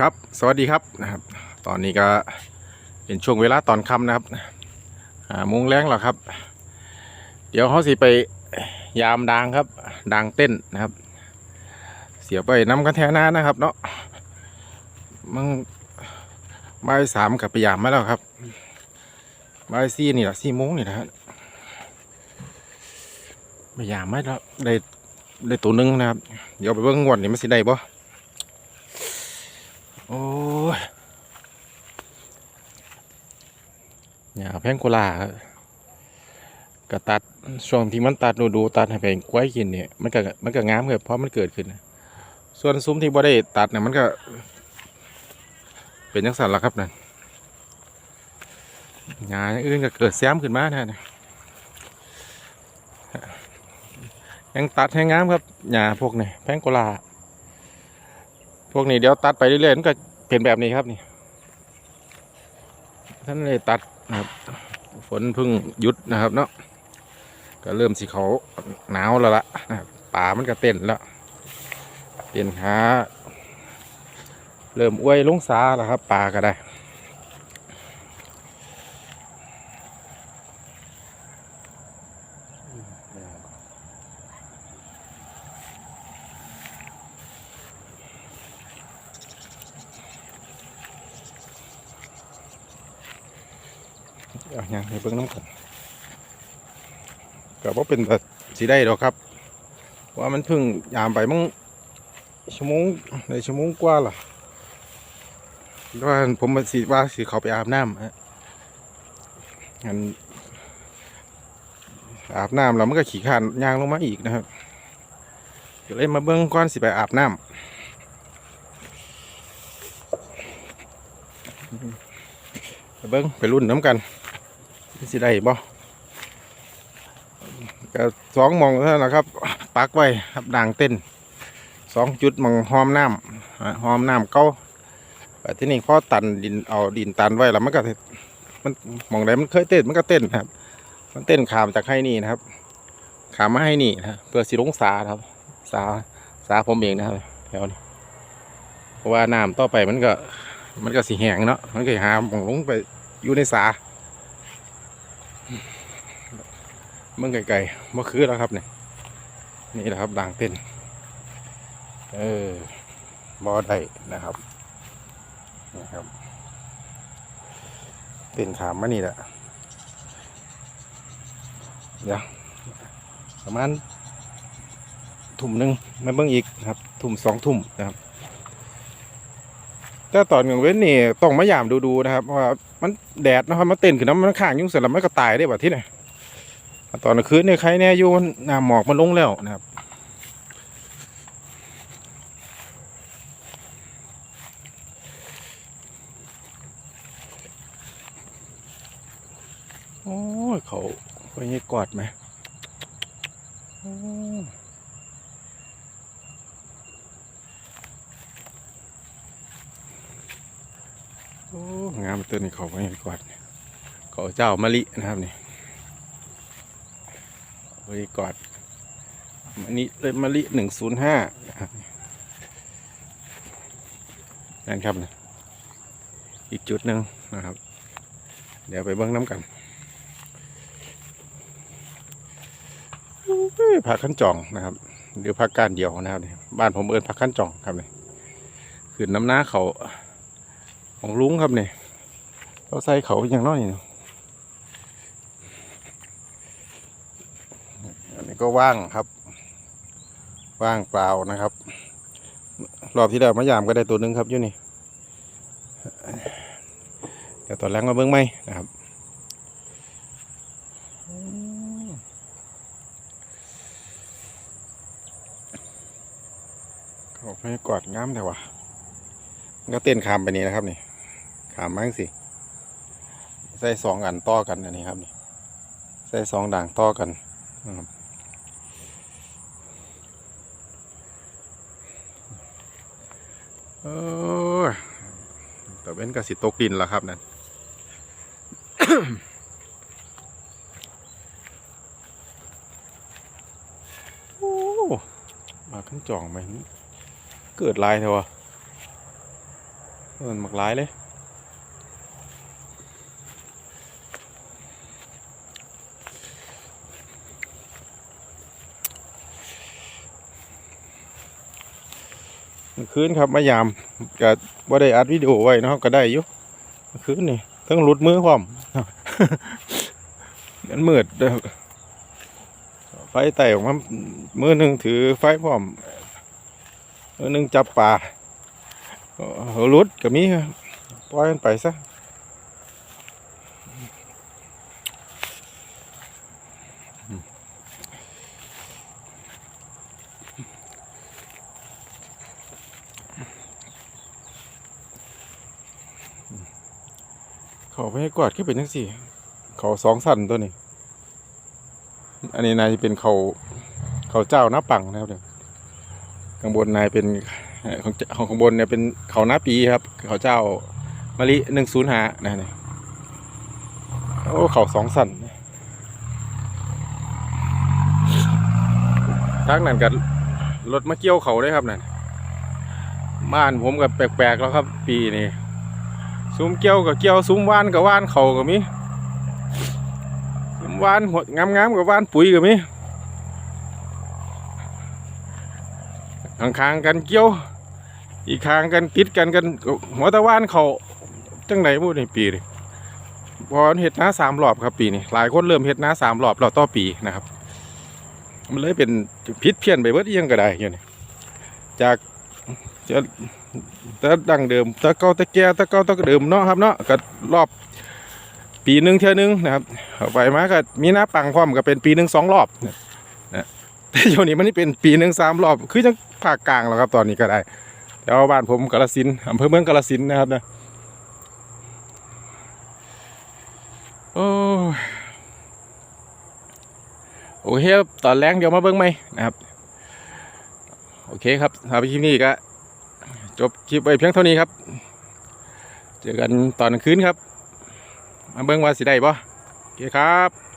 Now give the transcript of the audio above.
ครับสวัสดีครับนะครับ ตอนนี้ก็เป็นช่วงเวลาตอนค่ำนะครับหาโมงแรงแล้วครับ เดี๋ยวเขาสิไปยามดางครับดางเต้นนะครับ เสียไปน้ำกันแทนานะครับ เนาะมึงใบสามกับไปยามมาแล้วครับใบ่ายสี่นี่แหละสี่โมงนี่นะฮะไปยามไม่แล้วได้ได้ตัวนึงนะครับ เดี๋ยวไปเบิ่งงวดนี่มันสิได้บ่อ้ยเนี่ย แพงโกลาครับก็ตัดช่วงที่มันตัดดูดูๆตัดให้เป็นกล้วยกินเนี่ยมันก็มันก็งามเลยเพราะมันเกิดขึ้น ส่วนซุ้มที่บ่ได้ตัดเนี่ยมันก็ เป็นจังสันละครับนั่นงานอย่างอื่นก็เกิดแซมขึ้นมาแทนยังตัดให้งามครับหญ้าพวกนี้แพงโกลา พวกนี้เดี๋ยวตัดไปเรื่อยๆมันก็เป็นแบบนี้ครับนี่ท่านเลยตัด นะครับ ฝนเพิ่งหยุดนะครับเนาะก็เริ่มสีเขาหนาวแล้วละนะครับป่ามันก็เต้นแล้วเต้นหาเริ่มอ้วยลงซาแล้วครับป่าก็ได้ เอาอย่างให้เบิ่งน้ำกันก็บ่เป็นแต่สิได้ดอกครับ ว่ามันเพิ่งยามไปมั้งชั่วโมงในชั่วโมงกว่าล่ะว่าผมมาสิว่าสิเขาไปอาบน้ำฮะงั้นอาบน้ำแล้วมันก็ขี่ขานยางลงมาอีกนะครับก็เลยมาเบิ่งก่อนสิไปอาบน้ำไปเบิ่งไปรุ่นน้ำกัน สิได้บ่ก็สองมองเท่านั้นแหละครับ ปักไว้ครับด่างเต้นสองจุดมองหอมน้ำหอมน้ำเก้าแต่ที่นี่พอตันดินเอาดินตันไว้แล้วมันก็มันมองใดมันเคยเต้นมันก็เต้นครับ มันเต้นขามจากให้นี่นะครับ ขามมาให้นี่นะเพื่อสิลงสาครับ สาสาผมเองนะครับแถวนี้เพราะว่าน้ำต่อไปมันก็ มันก็สีแห้งเนาะมันก็หามองลงไปอยู่ในสา เมื่อไกลๆเมื่อคืนแล้วครับเนี่ยนี่แหละครับด่างเต้นเออบอได้นะครับนะครับ เต้นขามมานี่แหละเดี๋ยวประมาณทุ่มหนึ่งมาเบิ่งอีกครับ ทุ่มสองทุ่มนะครับแต่ตอนกลางเว้นนี่ต้องมายามดูๆนะครับว่ามันแดดนะครับมันเต้นขึ้นน้ำมันข้างยุ่งเสร็จแล้วมันก็ตายได้แบบที่ไหน ตอนกลางคืนเนี่ยใครแน่อยู่น้ำหมอกมันลงแล้วนะครับ โอ้ยเขาไปยังกอดไหมโอ้โอ้งามตัวนี้เขาไปยังกอดเขาเจ้ามะลินะครับนี่ บริกอดอันนี้เลยมะลิหนึ่งศูนย์ห้านั่นครับนะอีกจุดหนึ่งนะครับ เดี๋ยวไปเบิ้งน้ำกันผักขั้นจองนะครับหรือผักการเดียวนะครับนี่บ้านผมเอินผักขั้นจองครับนี่ขึ้นน้ำหน้าเขาของลุงครับนี่เราใส่เขาอย่างน้อยนี่อัน ก็ว่างครับ ว่างเปล่านะครับ รอบที่แล้วมายามก็ได้ตัวหนึ่งครับอยู่นี่เดี๋ยวตอนแรกมาเบิ้งไหมนะครับเขาไม่กอดง้ามแต่ว่าก็เต้นขามไปนี่นะครับนี่ขามมั้งสิใส่สองอันต่อกันอันนี้ครับนี่ใส่สองด่างต่อกันนะครับ เออแต่เว้นก็สิตกดินแล้วครับนั่นโอ้มาขึ้นจ่องไหมเกิดลายเถอะวะมันหมักลายเลย คืนครับมายามก็บ่ได้อัดวิดีโอไว้นะครับ ก็ได้อยู่คืนนี่ทั้งหลุดมือพร้อมมันมืดไฟไต่ออกมามือหนึ่งถือไฟพร้อมมือหนึ่งจับปลาเอาหลุดก็มีปล่อยมันไปซะ เขาไปให้กวาดขึ้นเป็นจังสี่ เขาสองสันตัวนี้ อันนี้นายเป็นเขาเขาเจ้าหน้าปังนะครับเนี่ยข้างบนนายเป็นของของข้างบนเนี่ยเป็นเขาหน้าปีครับ เขาเจ้ามะลิหนึ่งศูนย์หานะเนี่ยโอ้เขาสองสันทางนั้นกับรถมาเกี่ยวเขาได้ครับนั่นบ้านผมกับแปลกๆแล้วครับ ปีนี้ ซุ้มเกี่ยวกับเกี่ยวซุ้มว่านกับว่านเขาก็มีวานหดงามๆกับวานปุ๋ยกับมีข้างๆกันเกี่ยว อีกข้างกันติดกันกันหัวตะวานเขาจังไหนพูดในปีนี่พอเห็ดน้าสามรอบครับปีนี้หลายคนเริ่มเห็ดน้าสามรอบเราต่อปีนะครับ มันเลยเป็นพิษเพี้ยนไปเบิดอิหยังก็ได้อยู่นี่จากจะ แต่ดังเดิมแตะเก่าแตะแก่แตะเก่าแตะเดิมเนาะครับเนาะก็รอบปีหนึ่งเท่านึงนะครับเอาไปมาก็มีหน้าปังพร้อมก็เป็นปีหนึ่งสองรอบนะแต่เดี๋ยวนี้มันนี่เป็นปีหนึ่งสามรอบ คือจังภาคกลางแล้วครับตอนนี้ก็ได้แต่ว่าบ้านผมกาลสินอำเภอเมืองกาลสินนะครับนะโอ้โอเคครับตอนแรงเดี๋ยวมาเบิ้งไหมนะครับ โอเคครับสำหรับคลิปนี้ก็ จบคลิปไปเพียงเท่านี้ครับ เจอกันตอนคืนครับ มาเบิ้งว่าสิได้บ่โอเคครับ